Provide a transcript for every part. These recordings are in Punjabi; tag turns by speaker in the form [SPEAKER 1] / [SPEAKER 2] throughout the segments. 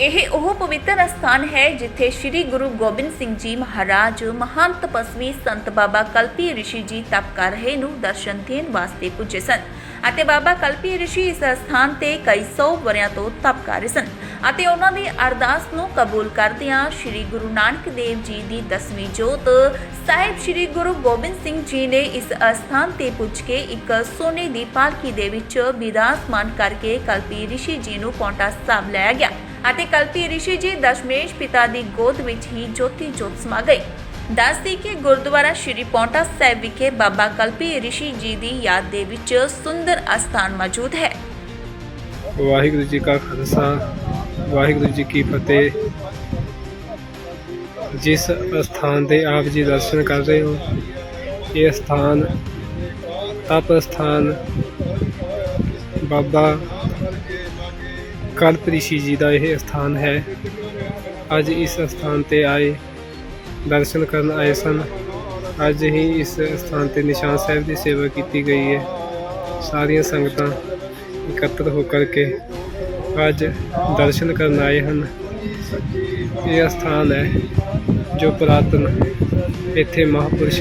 [SPEAKER 1] ਇਹ ਉਹ ਪਵਿੱਤਰ ਅਸਥਾਨ ਹੈ ਜਿੱਥੇ ਸ੍ਰੀ ਗੁਰੂ ਗੋਬਿੰਦ ਸਿੰਘ ਜੀ ਮਹਾਰਾਜ ਮਹਾਨ ਤਪਸਵੀ ਸੰਤ ਬਾਬਾ ਕਲਪੀ ਰਿਸ਼ੀ ਜੀ ਤਪ ਕਰ ਰਹੇ ਨੂੰ ਦਰਸ਼ਨ ਦੇਣ ਵਾਸਤੇ ਪੁੱਜੇ ਸਨ ਅਤੇ ਬਾਬਾ ਕਲਪੀ ਰਿਸ਼ੀ ਇਸ ਸਥਾਨ ਤੇ ਕਈ ਸੌ ਵਰਿਆਂ ਤੋਂ ਤਪ ਕਰ ਰਹੇ ਸਨ ਅਤੇ ਉਹਨਾਂ ਦੀ ਅਰਦਾਸ ਨੂੰ ਕਬੂਲ ਕਰਦਿਆਂ ਸ੍ਰੀ ਗੁਰੂ ਨਾਨਕ ਦੇਵ ਜੀ ਦੀ ਦਸਵੀਂ ਜੋਤ ਸਾਹਿਬ ਸ੍ਰੀ ਗੁਰੂ ਗੋਬਿੰਦ ਸਿੰਘ ਜੀ ਨੇ ਇਸ ਅਸਥਾਨ ਤੇ ਪੁੱਜ ਕੇ ਇੱਕ ਸੋਨੇ ਦੀ ਪਾਲਕੀ ਦੇ ਵਿੱਚ ਬਿਰਾਜਮਾਨ ਕਰਕੇ ਕਲਪੀ ਰਿਸ਼ੀ ਜੀ ਨੂੰ ਪੌਂਟਾ ਸਾਹਿਬ ਲੈ ਗਿਆ। ਅਤੇ ਕਲਪੀ ਰਿਸ਼ੀ ਜੀ ਦਸ਼ਮੇਸ਼ ਪਿਤਾ ਦੀ ਗੋਦ ਵਿੱਚ ਹੀ ਜੋਤੀ ਜੋਤ ਸਮਾ ਗਈ। ਦੱਸਦੀ ਕਿ ਗੁਰਦੁਆਰਾ ਸ਼੍ਰੀ ਪੌਂਟਾ ਸਾਹਿਬ ਵਿਖੇ ਬਾਬਾ ਕਲਪੀ ਰਿਸ਼ੀ ਜੀ ਦੀ ਯਾਦ ਦੇ ਵਿੱਚ ਸੁੰਦਰ ਅਸਥਾਨ ਮੌਜੂਦ ਹੈ।
[SPEAKER 2] ਵਾਹਿਗੁਰੂ ਜੀ ਕਾ ਖਾਲਸਾ, ਵਾਹਿਗੁਰੂ ਜੀ ਕੀ ਫਤਿਹ। ਜਿਸ ਸਥਾਨ ਦੇ ਆਪ ਜੀ ਦਰਸ਼ਨ ਕਰ ਰਹੇ ਹੋ, ਇਹ ਸਥਾਨ ਤਪ ਸਥਾਨ ਬਾਬਾ ਕਲਪ ਰਿਸ਼ੀ ਜੀ ਦਾ ਇਹ ਸਥਾਨ ਹੈ। ਅੱਜ ਇਸ ਸਥਾਨ ਤੇ ਆਏ, ਦਰਸ਼ਨ ਕਰਨ ਆਏ ਸਨ। ਅੱਜ ਹੀ ਇਸ ਸਥਾਨ ਤੇ ਨਿਸ਼ਾਨ ਸਾਹਿਬ ਦੀ ਸੇਵਾ ਕੀਤੀ ਗਈ ਹੈ। ਸਾਰੀਆਂ ਸੰਗਤਾਂ ਇਕੱਤਰ ਹੋ ਕਰਕੇ ਅੱਜ ਦਰਸ਼ਨ ਕਰਨ ਆਏ ਹਨ। ਇਹ ਸਥਾਨ ਹੈ ਜੋ ਪੁਰਾਤਨ ਇੱਥੇ ਮਹਾਪੁਰਸ਼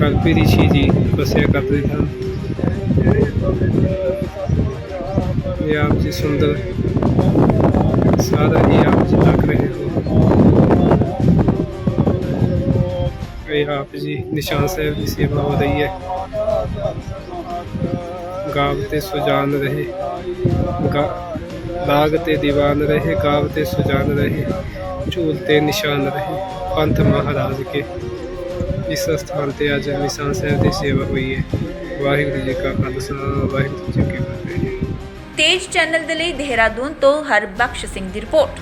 [SPEAKER 2] ਕਲਪੀ ਰਿਸ਼ੀ ਜੀ ਵਸਿਆ ਕਰਦੇ ਸਨ। ਇਹ ਆਪ ਜੀ ਸੁੰਦਰ ਸਾਰਾ ਹੀ ਆਪ ਜੀ ਲੱਗ ਰਹੇ ਹੋ ਇਹ ਆਪ ਜੀ ਨਿਸ਼ਾਨ ਸਾਹਿਬ ਦੀ ਸੇਵਾ ਹੋ ਰਹੀ ਹੈ। ਗਾਵ ਤੇ ਸੁਜਾਨ ਰਹੇ। ਗਾ- ਦਾਗ ਤੇ ਦੀਵਾਨ ਰਹੇ, ਗਾਵ ਤੇ ਸੁਜਾਨ ਰਹੇ, ਝੂਲ ਤੇ ਨਿਸ਼ਾਨ ਰਹੇ, ਪੰਥ ਮਹਾਰਾਜ ਕੇ। ਇਸ ਸਥਾਨ ਤੇ ਅੱਜ ਨਿਸ਼ਾਨ ਸਾਹਿਬ ਦੀ ਸੇਵਾ ਹੋਈ ਹੈ। ਵਾਹਿਗੁਰੂ ਜੀ ਕਾ ਖਾਲਸਾ, ਵਾਹਿਗੁਰੂ ਜੀ ਕੀ ਫਤਿਹ।
[SPEAKER 1] ਤੇਜ ਚੈਨਲ ਦੇ ਲਈ ਦੇਹਰਾਦੂਨ ਤੋਂ ਹਰਬਖਸ਼ ਸਿੰਘ ਦੀ ਰਿਪੋਰਟ।